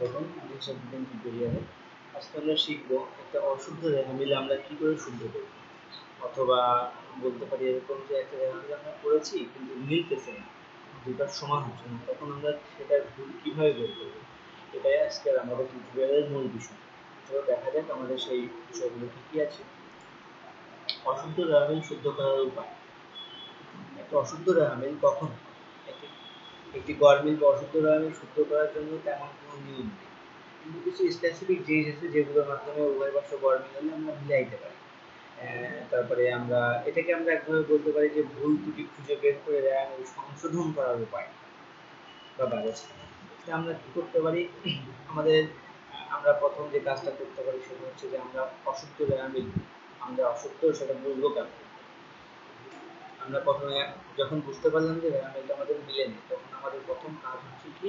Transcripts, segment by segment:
স্বাগতম হিসাব বিজ্ঞান টিউটোরিয়ালে আজকে আমরা শিখব একটা অশুদ্ধ রেখা মিলে আমরা কি করে শুদ্ধ করব। অথবা বলতে পারি এরকম যে একটা রেখা মিলে আমরা করেছি, কিন্তু মিলতেছে না। দুটার সমান হচ্ছে না। তখন আমরা সেটার ভুল কীভাবে বের করব? এটাই আজকের আমাদের টিউটোরিয়ালের মূল বিষয়। চলো দেখা যাক আমাদের সেই বিষয়গুলো কি কি আছে। অশুদ্ধ রেখা মিল শুদ্ধ করার উপায়। একটা অশুদ্ধ রেখা মিল কখন একটি একটি গরমিল বা অশুদ্ধ মিল শুদ্ধ করার জন্য তেমন কোনো নিয়ম নেই। কিন্তু কিছু স্পেসিফিক জিনিস আছে যেগুলোর মাধ্যমে উভয় পার্শ্ব গরমিল হলে আমরা মিলাইতে পারি। তারপরে আমরা এটাকে আমরা একভাবে বলতে পারি যে ভুল ত্রুটি খুঁজে বের করে দেয় এবং সংশোধন করার উপায় বা ব্যবস্থা। আমরা কি করতে পারি? আমাদের, আমরা প্রথম যে কাজটা করতে পারি সেটা হচ্ছে যে আমরা অশুদ্ধ রেয়ামিল আমরা অশুদ্ধ সেটা বুঝব কেন? আমরা প্রথমে যখন বুঝতে পারলাম যে রেয়ামিলটা আমাদের মিলে নেই তখন আমাদের প্রথম কাজ হচ্ছে কি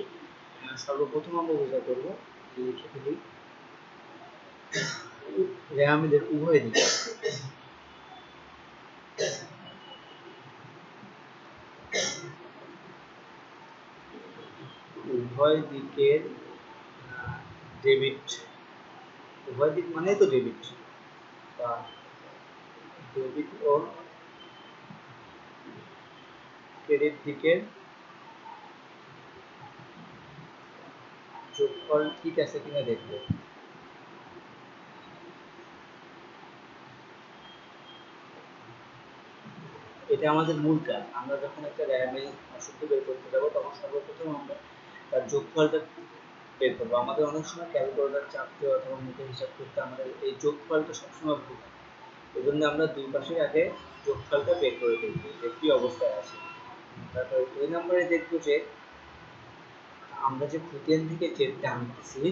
সর্বপ্রথম আমরা যেটা করব লিখে ফেলি রেয়ামিলের উভয় দিকে। উভয় দিকের ডেবিট উভয় দিক মানে তো ডেবিট বা ডেবিট ও ক্রেডিট দিকের যোগফল ঠিক আছে কিনা দেখব। এটা আমাদের মূল কাজ। আমরা যখন একটা র্যামেল অশুদ্ধ বের করতে যাব, তখন সর্বপ্রথম আমরা তার যোগফলটা বের করব। আমাদের অনেক সময় ক্যালকুলেটার চাপতে অথবা মুখে হিসাব করতে আমাদের এই যোগফলটা সবসময় ভুল এই জন্য আমরা দুই পাশে আগে যোগফলটা বের করে দেখব যে কি অবস্থায় আছে। তারপরে দুই নম্বরে দেখব যে আমরা যে খতিয়ান থেকে জেডটা আনতেছি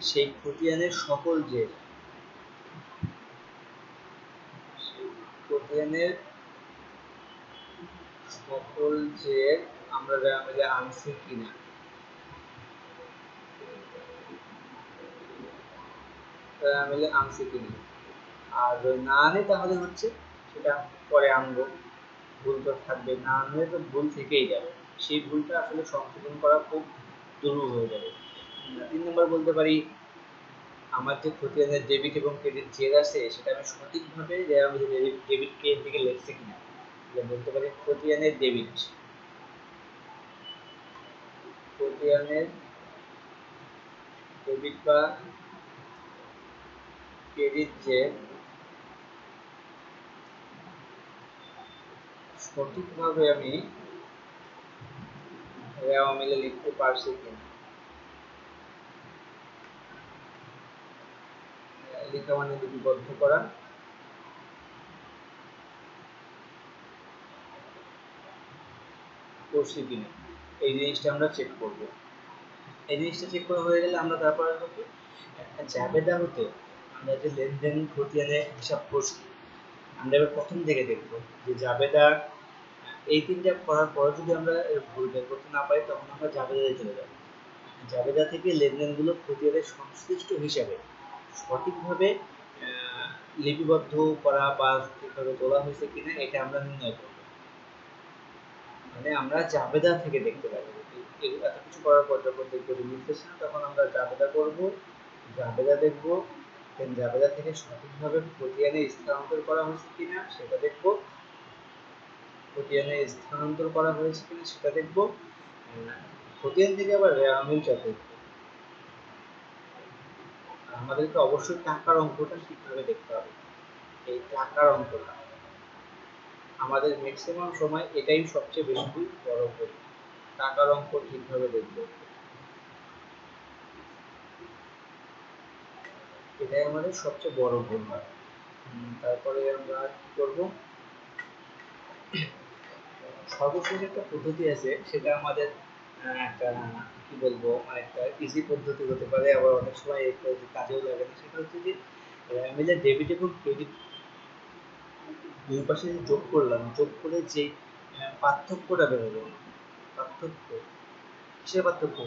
সেই খতিয়ানের সকল জেড খতিয়ানের সকল জেড আমরা মিলে আনছি কিনা। আনছি কিনা। আর না আনে তাহলে হচ্ছে সেটা পরে আনব। ভুল তো থাকবে না আনলে তো ভুল থেকেই যাবে। সেই ভুলটা আসলে সংশোধন করা খুব দুরূহ হয়ে যাবে। তিন নম্বর বলতে পারি, আমার যে খতিয়ানের ডেবিট এবং ক্রেডিট জের আছে সেটা আমি সঠিকভাবে যে আমি ডেবিট কে দিকে লিখছি কিনা বলতে পারি খতিয়ানের ডেবিট খতিয়ানের ডেবিট বা ক্রেডিট যে সঠিকভাবে আমি রেওয়া মিলে লিখতে পারছি কিনা লেখা মানে লিপিবদ্ধ করা। করছি কিনা এই জিনিসটা আমরা চেক করব। এই জিনিসটা চেক করা হয়ে গেলে আমরা তারপরে হচ্ছে জাবেদা হতে আমরা যে লেনদেন, খতিয়ানে হিসাব করছি, আমরা এবার প্রথম থেকে দেখব যে জাবেদা এই তিনটা করার পর যদি আমরা ভুল বের করতে না পারি, তখন আমরা জাবেদাতে চলে যাব। জাবেদা থেকে লেনদেনগুলো খতিয়ানের সংশ্লিষ্ট হিসাবে সঠিকভাবে লিপিবদ্ধ করা বা ঠিকভাবে তোলা হয়েছে কিনা এটা আমরা নির্ণয় করব। মানে আমরা জাবেদা থেকে দেখতে পারি এত কিছু করার পর যখন দেখব মিলতেছে তখন আমরা জাবেদা করব, জাবেদা দেখব জাবেদা থেকে সঠিকভাবে খতিয়ানে স্থানান্তর করা হয়েছে কিনা সেটা দেখব। খতিয়ানে স্থানান্তর করা হয়েছে কিনা সেটা দেখব। খতিয়ান থেকে আবার রেয়ামিলটা দেখব আমাদেরকে অবশ্যই টাকার অঙ্কটা ঠিকভাবে দেখতে হবে। এই টাকার অঙ্কটা। আমাদের ম্যাক্সিমাম সময় এটাই সবচেয়ে বেশি বড় ভুল টাকার অঙ্ক ঠিকভাবে দেখব। এটাই আমাদের সবচেয়ে বড় ভুল হয়। তারপরে আমরা কি করব? সর্বশেষ একটা পদ্ধতি আছে, সেটা আমাদের একটা, কি বলব, একটা ইজি পদ্ধতি হতে পারে, আবার অনেক সময় এই পদ্ধতি কাজেও লাগে না। সেটা হচ্ছে যে মিলে ডেবিট এবং ক্রেডিট দুই পাশে যোগ করলাম, যোগ করে যে পার্থক্যটা বেরোলো, পার্থক্য, কিসের পার্থক্য?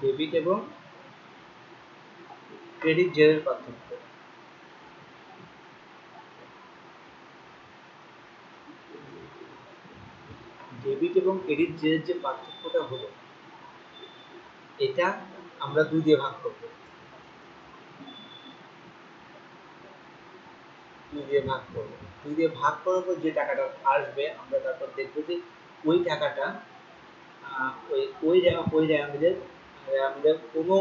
ডেবিট এবং ক্রেডিট জেরের পার্থক্য। ডেবিট এবং ক্রেডিট জের যে পার্থক্যটা হলো, এটা আমরা দুই দিয়ে ভাগ করব। দুই দিয়ে ভাগ করব। দুই দিয়ে ভাগ করার পর যে টাকাটা আসবে, আমরা তারপর দেখব যে ওই টাকাটা ওই ওই ওই র্যামিলের র্যামিলের কোনো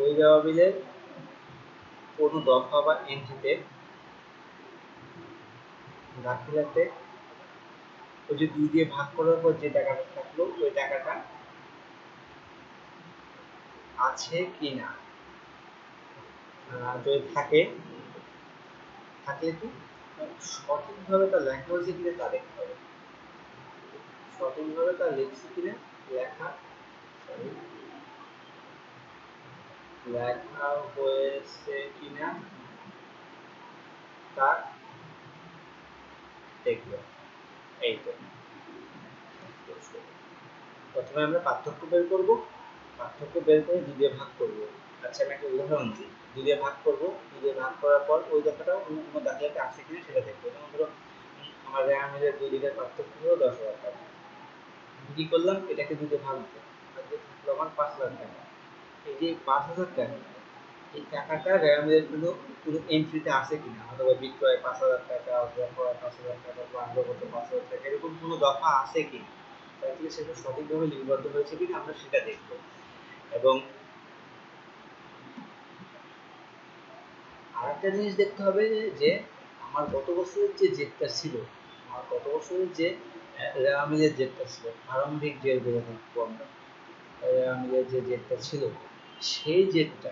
ওই র্যামিলের কোনো দফা বা এন্ট্রিতে দাখিলাতে ওই যে দুই দিয়ে ভাগ করার পর যে টাকাটা থাকল, ওই টাকাটা আছে কি না যদি থাকে, থাকলে কি? সঠিকভাবে তা লেখা হয়েছে কিনা তা দেখতে হবে। সঠিকভাবে লিখছে কিনা, লেখা লেখা হয়েছে কিনা তা দেখব। এই তো প্রথমে আমরা পার্থক্য বের করব। পার্থক্য বের করে দুই দিয়ে ভাগ করব। আচ্ছা আমি একটা উদাহরণ দিই। দুই দিয়ে ভাগ করব। দুই দিয়ে ভাগ করার পর ওই দেখাটা অন্য কোনো দাখিলাতে আছে কিনা সেটা দেখব। যেমন ধরো, আমার রেয়ামিলের দুই দিকের পার্থক্য হলো দশ হাজার টাকা। কি করলাম? এটাকে দুটো ভাগ থাকল আমার পাঁচ হাজার টাকা। এই যে পাঁচ হাজার টাকা এই টাকাটা রেয়ামিলের কোনো কোনো এন্ট্রিতে আছে কিনা? অথবা বিক্রয় পাঁচ হাজার টাকা অথবা ক্রয় পাঁচ হাজার টাকা বা আগ্রগত পাঁচ হাজার টাকা, এরকম কোনো দফা আছে কি তাহলে সেটা সঠিকভাবে লিপিবদ্ধ হয়েছে কিনা আমরা সেটা দেখব। এবং আরেকটা জিনিস দেখতে হবে যে, আমার গত বছরের যে জেটটা ছিল, আমার গত বছরের যে রেয়ামিলের জেটটা ছিল প্রারম্ভিক বলে থাকব আমরা। রেয়ামিলের যে জেটটা ছিল, সেই জেটটা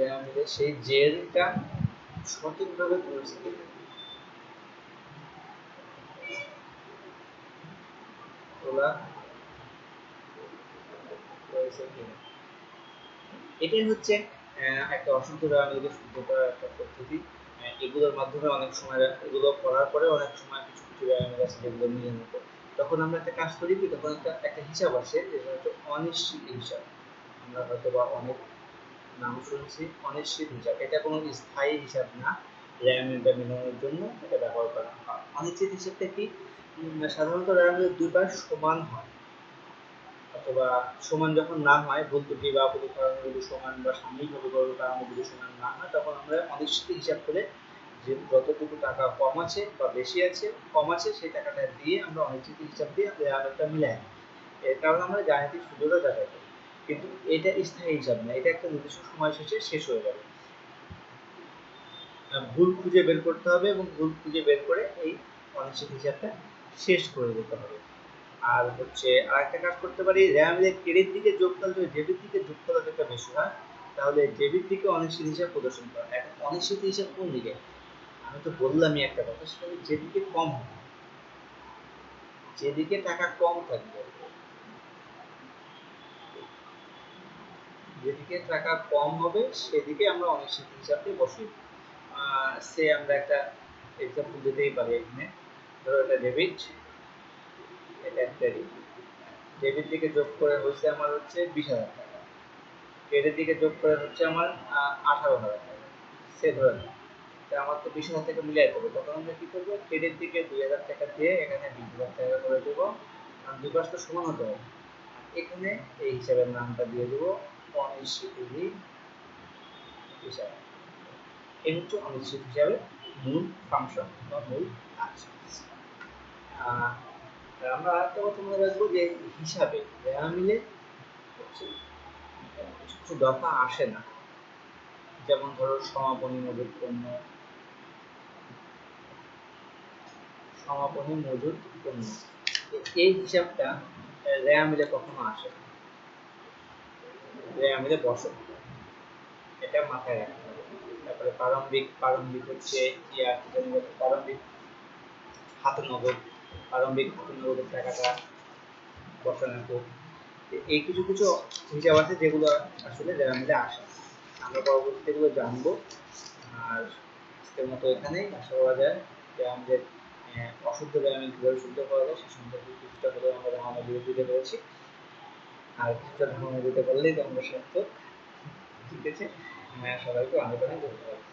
রেয়ামিলের সেই জেলটা সঠিকভাবে হয়েছে কিনা? এটাই হচ্ছে একটা শুদ্ধ করার একটা পদ্ধতি। এগুলোর মাধ্যমে অনেক সময় এগুলো করার পরে অনেক সময় কিছু কিছু আছে যেগুলো মিলে মতো তখন আমরা একটা কাজ করি কি, তখন একটা একটা হিসাব আসে, যেটা হচ্ছে অনিশ্চিত হিসাব। আমরা হয়তো বা অনেক নাম শুনছি। অনিশ্চিত হিসাব। এটা কোনো স্থায়ী হিসাব না। র্যামিনটা মেলানোর জন্য এটা ব্যবহার করা হয়। অনিশ্চিত হিসাবটা কি? সাধারণত র্যামের দুই পাশ সমান হয়। অথবা সমান যখন না হয়, ভুল ত্রুটি বা অপরিক যদি সমান বা সাময়িকভাবে কারণে যদি সমান না হয়, তখন আমরা অনিশ্চিত হিসাব করে যে যতটুকু টাকা কম আছে বা বেশি আছে, কম আছে সেই টাকাটা দিয়ে আমরা অনিশ্চিত হিসাব দিয়ে রেয়ারটা মিলাই এর কারণে আমরা গাণিতিক সুযোগটা দেখা করি। কিন্তু এটা স্থায়ী হিসাব না, এটা একটা নির্দিষ্ট সময় শেষে শেষ হয়ে যাবে। ভুল খুঁজে বের করতে হবে এবং ভুল খুঁজে বের করে এই অনিশ্চিত হিসাবটা শেষ করে দিতে হবে। আর হচ্ছে আরেকটা কাজ করতে পারি র্যামের ক্রেডিট দিকে যোগফল যদি ডেবিট দিকে যোগফল একটা বেশি হয়, তাহলে ডেবিট দিকে অনিশ্চিত হিসাব প্রদর্শন করা। এখন অনিশ্চিত হিসাব কোন দিকে? আমি তো বললামই একটা কথা, সেটা যেদিকে কম যেদিকে টাকা কম থাকবে। যেদিকে টাকা কম হবে, সেদিকে আমরা অনিশ্চিত হিসাবে বসি সে আমরা একটা এক্সাম্পল দিতেই পারি এখানে। ধরো এটা ডেবিট এটা ক্রেডিট ডেবিট দিকে যোগ করে হচ্ছে আমার হচ্ছে বিশ হাজার টাকা। ক্রেডিট দিকে যোগ করে হচ্ছে আমার আঠারো হাজার টাকা। সে ধরে আমার তো বিশ হাজার টাকা মিলিয়ে দেবো তখন আমরা কী করব? ক্রেডিট দিকে দুই হাজার টাকা দিয়ে এখানে বিশ হাজার টাকা করে দেবো। আর দুই পাশটা সমান হতে হবে। এখানে এই হিসাবের নামটা দিয়ে দেবো। অনিশ্চিত হিসাবে মূল ফাংশন বা মূল আমরা আরেকটা কথা মনে রাখব যে হিসাবে মিলে কিছু দফা আসে না। যেমন ধরো সমাপনী মজুদ পণ্য, সমাপনী মজুদ পণ্য। এই হিসাবটা রেয়া মিলে কখনো আসে না। বসে এটা মাথায় রাখতে হবে। তারপরে প্রারম্ভিক প্রারম্ভিক হচ্ছে প্রারম্ভিক নগদ প্রারম্ভিক নগদের টাকাটা এই কিছু কিছু হিসাব আছে যেগুলো আসলে যারা আসে। আমরা পরবর্তীতে এগুলো জানব। আর আজকের মতো এখানেই আশা করা যায় যে আমাদের অশুদ্ধ ব্যায়ামে কীভাবে শুদ্ধ করা যায় সে সম্পর্কে কিছুটা হলেও আমরা পেরেছি আর কিছুটা ধারণা দিতে পারলেই তো আমরা সার্থক ঠিক আছে সবাইকে অনেক অনেক ধন্যবাদ।